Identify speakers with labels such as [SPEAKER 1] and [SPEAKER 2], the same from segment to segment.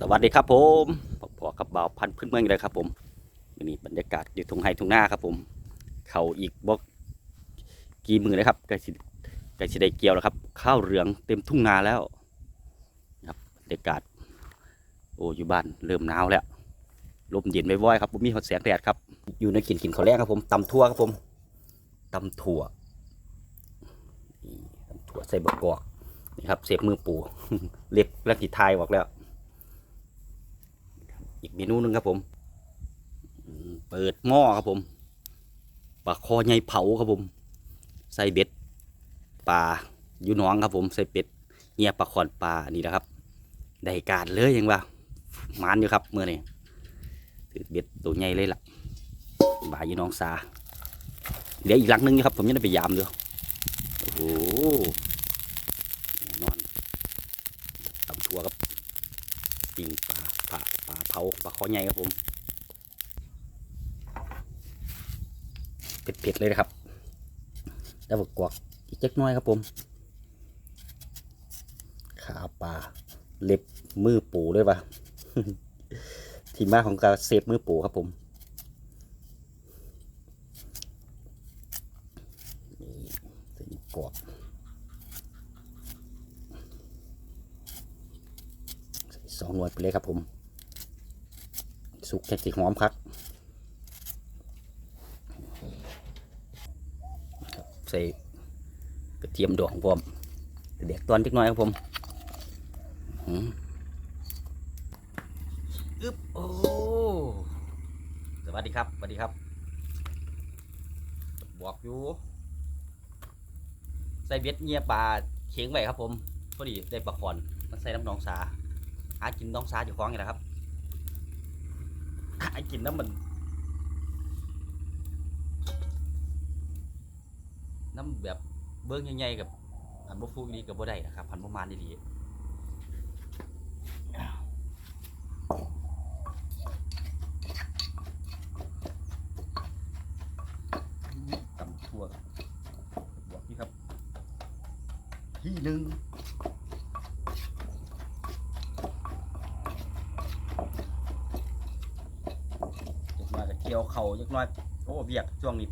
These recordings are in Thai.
[SPEAKER 1] สวัสดีครับผมพอกับบ่าวพันธุ์พื้นเมืองอีกเลยครับ ผมวันนี้บรรยากาศอยู่ทุ่งไฮทุ่งนาครับ ผม เขาอีกบกกี่มือเลยครับใกล้สิใกล้สิได้เกี่ยวแล้วครับ ข้าวเหลืองเต็มทุ่งนาแล้วครับบรรยากาศ โอ้อยู่บ้านเริ่มหนาวแล้วลมเย็นไว้ๆครับผมมีหดแสงแดดครับ อยู่ในกินกินข้าวแรกครับผมตำทั่วครับผมตำถั่วตำถั่วใส่บกกอกนี่ครับเสียบมือปูเล็บแล้วติดทายออกแล้ว อีกเมนูหนึ่งครับผมเปิดหม้อครับผมปลาคอใหญ่เผาครับผม ใส่เบ็ดปลาอยู่หน้องครับผมใส่เป็ดเงียปลาคอนปลานี่นะครับ ได้การเลยยังว่ามานอยู่ครับเมื่อนี้ถือเบ็ดตัวใหญ่เลยล่ะบาอยู่น้องสาเดี๋ยวอีกหลังหนึงอยู่ครับผมยังได้ไปยามดูโอ้โหแน่นอนตำทัวครับ ปิ้งปลาปลาปลา เผาปลาคอใหญ่ครับผมเผ็ดๆเลยนะครับ แล้วบกกวกอีกเล็กน้อยครับผมขาปลาเล็บมือปูด้วยปะที่มาของการเซฟมือปูครับผมนี่ใส่กรอบใส่สองหน่วยไปเลยครับผม สุกแค่สีหอมครับใส่กระเทียมดองพร้อมเด็กตอนเล็กน้อยครับผมอืมอึ๊บโอ้สวัสดีครับสวัสดีครับบอกอยู่ใส่เบ็ดเงียปลาเข็งไว้ครับผมพอดีได้ปลาขอนมันใส่น้ำนองสาหากินน้องสาอยู่คล้องนี่แหละครับ กินน้ำมันน้ำแบบเบิ้งใหญ่ๆกับพันบุฟูนี่กับบ่ได้นะครับพันประมาณดีๆตำทั่วบบอกพี่ครับที่หนึ่ง เดี่ยวเขาเล็กน้อย โอ้เบียกช่วงนี้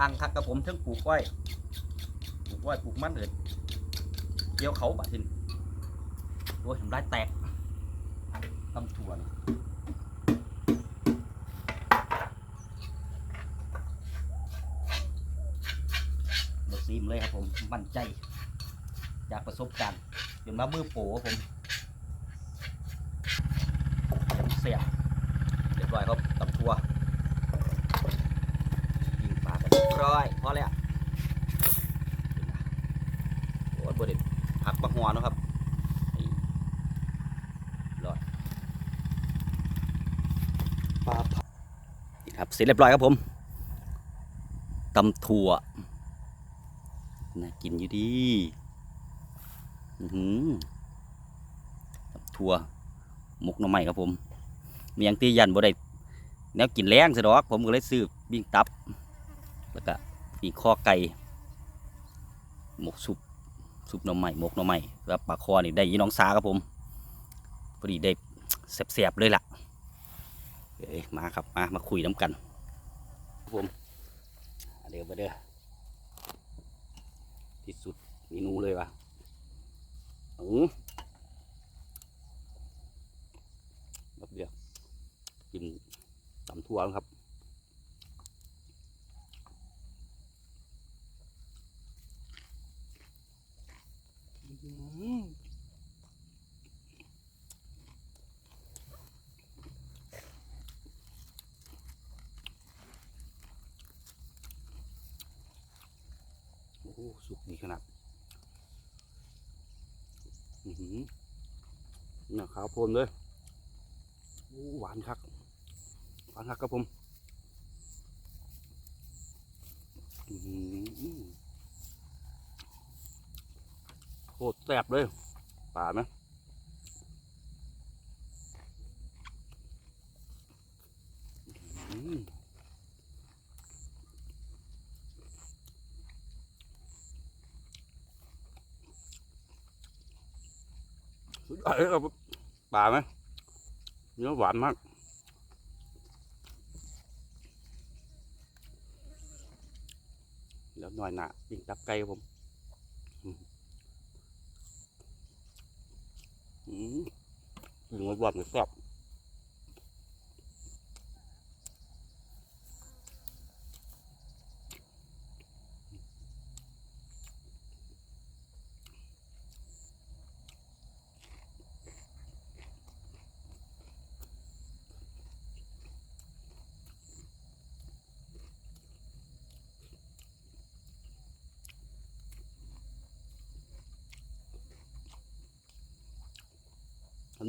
[SPEAKER 1] อังคักกับผมทั้งปลูกอ้อยปลูกอ้อยปลูกมันเลยเกี่ยวเขาบาดทินโอ้ยทำร้ายแตกตำถั่วนี่บซีมเลยครับผม มั่นใจ จากประสบการณ์จนมามือโปครับผมเสียเร้อยครับตำถั่วยิงปลากันเรียบร้อยพอแล้วโอ้ยบไดผักบักหัวเนาะครับนี่รอดปลาผักครับเสร็จเรียบร้อยครับผมตำถั่วน่ากินอยู่ดีอือหือตำถั่วหมกหน่อไม้ครับผม มียงตียันบ่ได้ แนวกินแรงซะดอก ผมก็เลยซื้อบิ้งตับ แล้วก็ปีกข้อไก่หมกซุปซุปหน่อไม้หมกหน่อไม้แล้วปลาคอนี่ได้ยีน้องสาครับผมพอดีได้แสบๆเลยล่ะเอ้ยมาครับมามาคุยน้ำกันผมเดี๋ยวมาเด้อที่สุดเมนูเลยวะอือแบบเดียวกิน ตำทั่วครับโอ้โหสุกดีขนาดอือหือหนักขาวโพลนเลยหวานคัก หวานคักครับผมโคตรแซ่บเลยป่าไหมสุดยอดเลยครับ
[SPEAKER 2] ปลาไหมเนื้อหวานมาก แล้วหน่อยหนายิงตับไก่ผมอืมปิ่งหวานๆเลยแซ่บ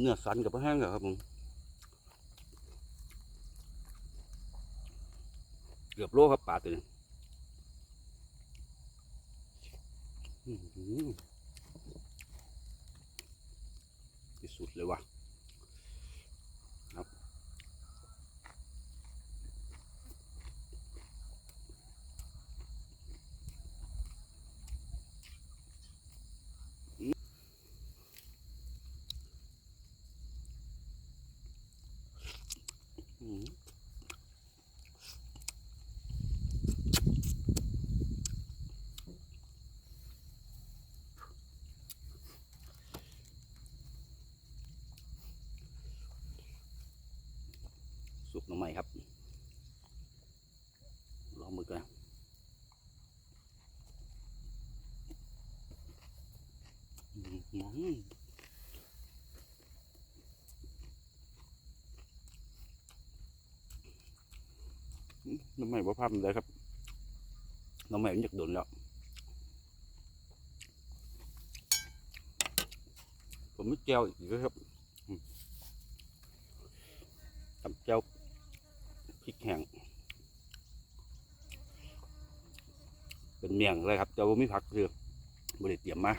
[SPEAKER 2] เนื้อสันกับแห้งอครับผมเกือบโลครับปลาตัวนี้อื้อหือที่สุดเลยว่ะครับ อืมสุกหน่อไม้ครับลองมือกันนะ อืมอืมน้ำใหม่บ่พันเลยครับน้ำใหม่มันอยากโดนแล้วผมไม่แก้วอีกแล้วครับอืมทำแก้วพริกแห้งเป็นเมี่ยงเลยครับเจ้าบ่มีผักเรือบริเตรียมมา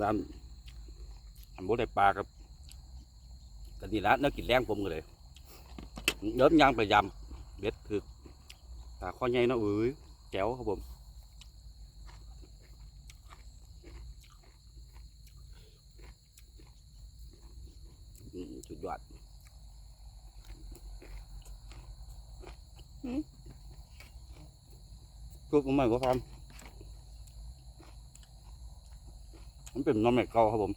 [SPEAKER 2] นอันบ่ได้ปลาครับกันนี่ละนักกินแรงผมก็เลยเดินย่างไปยำเบ็ดคือตาข้อใหญ่เนาะเอ้ยแจ๋วครับผมอืมสุดยอดทุกข์มันก็ทำมัน เป็นน้ำแม่เก่าครับผม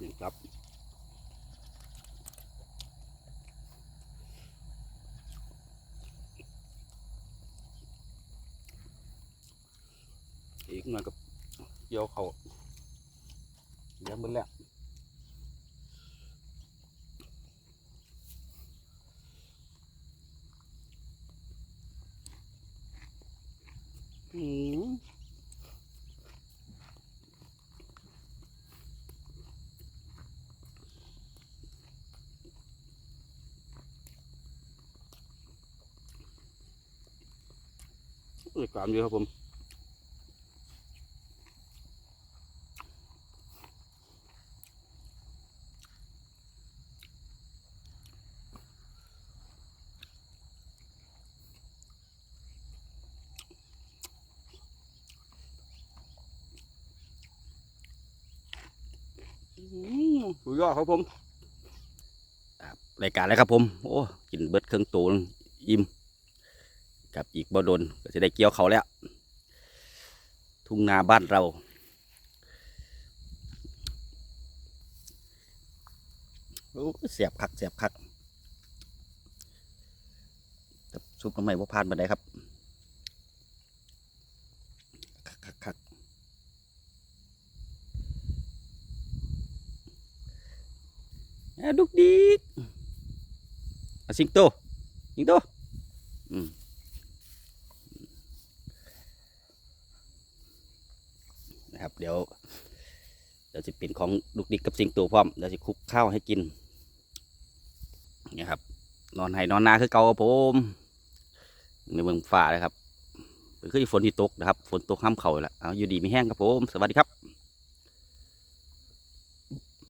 [SPEAKER 2] นี่ครับอีกหน่อยกับเกี่ยวเขาเดี๋ยวมันแหละอืม บริการเยอะครับผมอืมสุดยอดครับผม
[SPEAKER 1] รายการแล้วครับผม โอ้ กินเบิดเครื่องตูนอิ่ม กับอีกบ่ดนก็จะได้เกี่ยวเขาแล้ว ทุ่งนาบ้านเราโอ้เสียบคักเสียบคักซุปน้ำใหม่ว่าพานมาได้ครับคักคักคักดุกดิกสิงโตสิงโตอืม นะครับ เดี๋ยวเดี๋ยวจะเป็นของลูกดิกกับสิงตัวพร้อมเดี๋ยวจะคุกข้าวให้กินนี่ครับ นอนให้นอนนาคือเก่าผมในเมืองฝ่านะครับคือฝนที่ตกนะครับ ฝนตกห้ามเข่าแหละเอาอยู่ดีไม่แห้งครับผม สวัสดีครับ